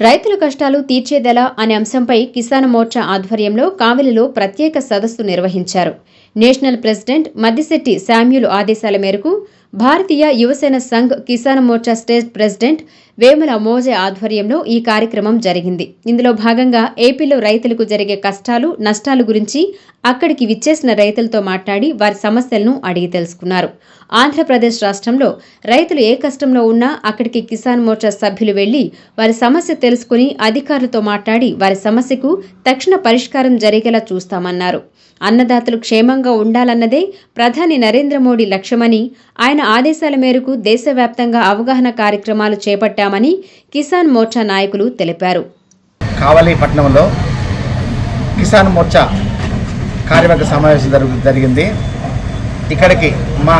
రైతుల కష్టాలు తీర్చేదెలా అనే అంశంపై కిసాన్ మోర్చా ఆధ్వర్యంలో కావలిలో ప్రత్యేక సదస్సు నిర్వహించారు. నేషనల్ ప్రెసిడెంట్ మద్దిశెట్టి శామ్యులు ఆదేశాల మేరకు భారతీయ యువసేన సంఘ్ కిసాన్ మోర్చా స్టేట్ ప్రెసిడెంట్ వేముల మోజే ఆధ్వర్యంలో ఈ కార్యక్రమం జరిగింది. ఇందులో భాగంగా ఏపీలో రైతులకు జరిగే కష్టాలు నష్టాలు గురించి అక్కడికి విచ్చేసిన రైతులతో మాట్లాడి వారి సమస్యలను అడిగి తెలుసుకున్నారు. ఆంధ్రప్రదేశ్ రాష్ట్రంలో రైతులు ఏ కష్టంలో ఉన్నా అక్కడికి కిసాన్ మోర్చా సభ్యులు వెళ్ళి వారి సమస్య తెలుసుకుని అధికారులతో మాట్లాడి వారి సమస్యకు తక్షణ పరిష్కారం జరిగేలా చూస్తామన్నారు. అన్నదాతలు క్షేమంగా ఉండాలన్నదే ప్రధాని నరేంద్ర మోడీ లక్ష్యమని ఆయన ఆదేశాల మేరకు దేశవ్యాప్తంగా అవగాహన కార్యక్రమాలు చేపట్టామని కిసాన్ మోర్చా నాయకులు తెలిపారు. కావలి పట్టణంలో కిసాన్ మోర్చా కార్యవర్గ సమావేశం జరుగు జరిగింది. ఇక్కడికి మా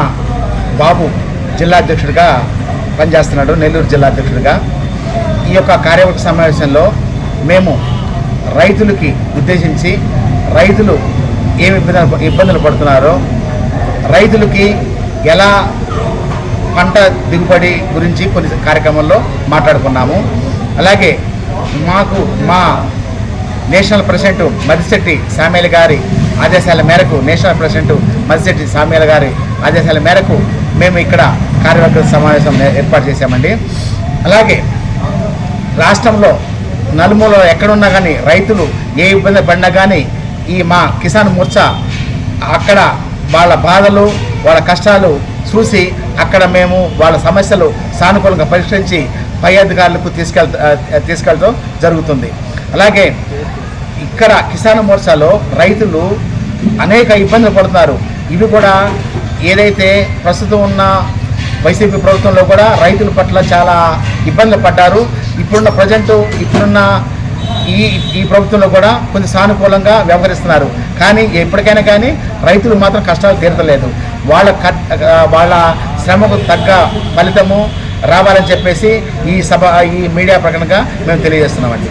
బాబు జిల్లా అధ్యక్షుడిగా పనిచేస్తున్నాడు నెల్లూరు జిల్లా అధ్యక్షుడిగా. ఈ యొక్క కార్యవర్గ సమావేశంలో మేము రైతులకి ఉద్దేశించి రైతులు ఏమి ఇబ్బందులు ఇబ్బందులు పడుతున్నారో రైతులకి ఎలా పంట దిగుబడి గురించి కొన్ని కార్యక్రమంలో మాట్లాడుకున్నాము. అలాగే మాకు మా నేషనల్ ప్రెసిడెంట్ మరిశెట్టి సామేల గారి ఆదేశాల మేరకు నేషనల్ ప్రెసిడెంట్ మదిశెట్టి సామేల గారి ఆదేశాల మేరకు మేము ఇక్కడ కార్యవర్గ సమావేశం ఏర్పాటు చేశామండి. అలాగే రాష్ట్రంలో నలుమూలలో ఎక్కడున్నా కానీ రైతులు ఏ ఇబ్బంది పడినా కానీ ఈ మా కిసాన్ మోర్చా అక్కడ వాళ్ళ బాధలు వాళ్ళ కష్టాలు చూసి అక్కడ మేము వాళ్ళ సమస్యలు సానుకూలంగా పరిష్కరించి పై అధికారులకు తీసుకెళ్ తీసుకెళ్ళడం జరుగుతుంది. అలాగే ఇక్కడ కిసాన్ మోర్చాలో రైతులు అనేక ఇబ్బందులు పడుతున్నారు. ఇవి కూడా ఏదైతే ప్రస్తుతం ఉన్న వైసీపీ ప్రభుత్వంలో కూడా రైతుల పట్ల చాలా ఇబ్బందులు పడ్డారు. ఇప్పుడున్న ప్రజెంట్ ఇప్పుడున్న ఈ ఈ ప్రభుత్వంలో కూడా కొంచెం సానుకూలంగా వ్యవహరిస్తున్నారు. కానీ ఎప్పటికైనా కానీ రైతులు మాత్రం కష్టాలు తీరతలేదు. వాళ్ళ వాళ్ళ శ్రమకు తగ్గ ఫలితము రావాలని చెప్పేసి ఈ సభ ఈ మీడియా ప్రకటనగా మేము తెలియజేస్తున్నామండి.